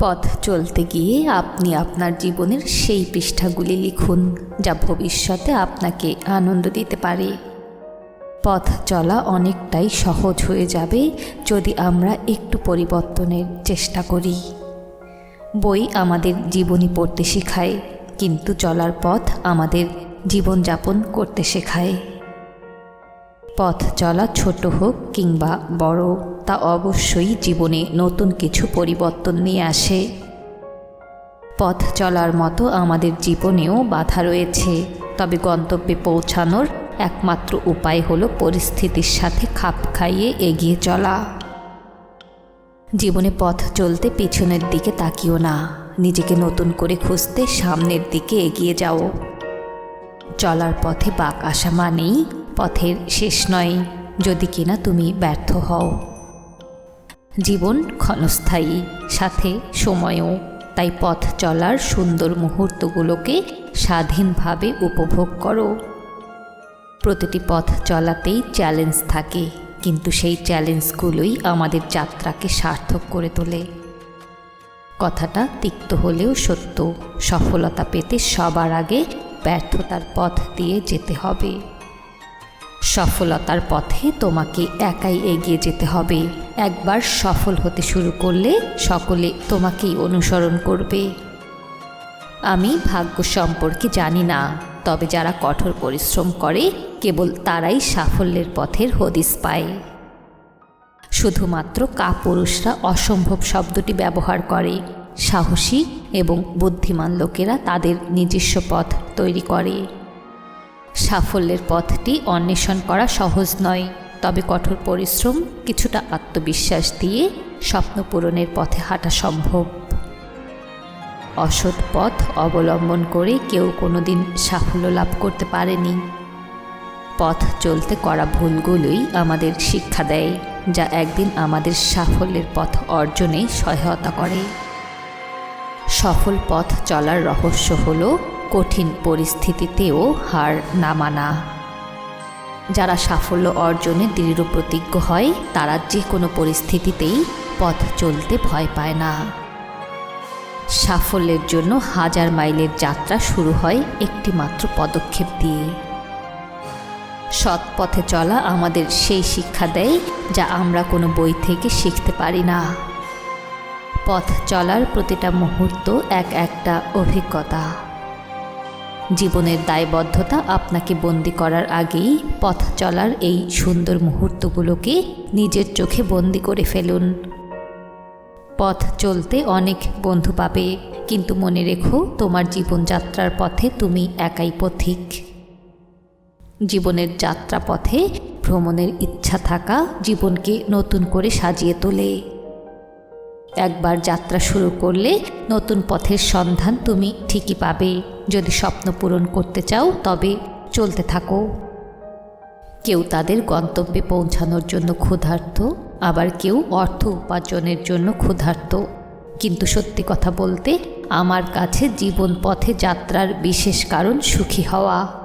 পথ চলতে গিয়ে আপনি আপনার জীবনের সেই পৃষ্ঠাগুলি লিখুন, যা ভবিষ্যতে আপনাকে আনন্দ দিতে পারে। পথ চলা অনেকটাই সহজ হয়ে যাবে যদি আমরা একটু পরিবর্তনের চেষ্টা করি। বই আমাদের জীবনী পড়তে শেখায়, কিন্তু চলার পথ আমাদের জীবনযাপন করতে শেখায়। পথ চলা ছোট হোক কিংবা বড়, তা অবশ্যই জীবনে নতুন কিছু পরিবর্তন নিয়ে আসে। পথ চলার মতো আমাদের জীবনেও বাধা রয়েছে, তবে গন্তব্যে পৌঁছানোর একমাত্র উপায় হলো পরিস্থিতির সাথে খাপ খাইয়ে এগিয়ে চলা। জীবনে পথ চলতে পিছনের দিকে তাকিও না, নিজেকে নতুন করে খুঁজতে সামনের দিকে এগিয়ে যাও। চলার পথে বাঁক আসা মানেই পথের শেষ নয়, যদি কিনা তুমি ব্যর্থ হও। জীবন ক্ষণস্থায়ী, সাথে সময়ও, তাই পথ চলার সুন্দর মুহূর্তগুলোকে স্বাধীনভাবে উপভোগ করো। প্রতিটি পথ চলাতেই চ্যালেঞ্জ থাকে, কিন্তু সেই চ্যালেঞ্জগুলোই আমাদের যাত্রাকে সার্থক করে তোলে। কথাটা তিক্ত হলেও সত্য, সফলতা পেতে সবার আগে ব্যর্থতার পথ দিয়ে যেতে হবে। সফলতার পথে তোমাকে একাই এগিয়ে যেতে হবে। একবার সফল হতে শুরু করলে সকলে তোমাকেই অনুসরণ করবে। আমি ভাগ্য সম্পর্কে জানি না, তবে যারা কঠোর পরিশ্রম করে, কেবল তারাই সাফল্যের পথের হদিস পায়। শুধুমাত্র কাপুরুষরা অসম্ভব শব্দটি ব্যবহার করে, সাহসী এবং বুদ্ধিমান লোকেরা তাদের নিজস্ব পথ তৈরি করে। সাফল্যের পথটি অন্বেষণ করা সহজ নয়। তবে কঠোর পরিশ্রম, কিছুটা আত্মবিশ্বাস দিয়ে স্বপ্ন পূরণের পথে হাঁটা সম্ভব। অসৎ পথ অবলম্বন করে কেউ কোনোদিন সাফল্য লাভ করতে পারেনি। পথ চলতে করা ভুলগুলোই আমাদের শিক্ষা দেয়, যা একদিন আমাদের সাফল্যের পথ অর্জনে সহায়তা করে। সফল পথ চলার রহস্য হল কঠিন পরিস্থিতিতেও হার না মানা। যারা সাফল্য অর্জনে দৃঢ় প্রতিজ্ঞ হয়, তারা যে কোনো পরিস্থিতিতেই পথ চলতে ভয় পায় না। সাফল্যের জন্য হাজার মাইলের যাত্রা শুরু হয় একটি মাত্র পদক্ষেপ দিয়ে। সৎ পথে চলা আমাদের সেই শিক্ষা দেয় যা আমরা কোনো বই থেকে শিখতে পারি না। পথ চলার প্রতিটা মুহূর্ত এক একটা অভিজ্ঞতা। জীবনের দায়বদ্ধতা আপনাকে বন্দি করার আগেই পথ চলার এই সুন্দর মুহূর্তগুলোকে নিজের চোখে বন্দি করে ফেলুন। পথ চলতে অনেক বন্ধু পাবে, কিন্তু মনে রেখো তোমার জীবনযাত্রার পথে তুমি একাই পথিক। জীবনের যাত্রা পথে ভ্রমণের ইচ্ছা থাকা জীবনকে নতুন করে সাজিয়ে তোলে। একবার যাত্রা শুরু করলে নতুন পথের সন্ধান তুমি ঠিকই পাবে। যদি স্বপ্ন পূরণ করতে চাও, তবে চলতে থাকো। কেউ তাদের গন্তব্যে পৌঁছানোর জন্য ক্ষুধার্ত, আবার কেউ অর্থ উপার্জনের জন্য ক্ষুধার্ত। কিন্তু সত্যি কথা বলতে, আমার কাছে জীবন পথে যাত্রার বিশেষ কারণ সুখী হওয়া।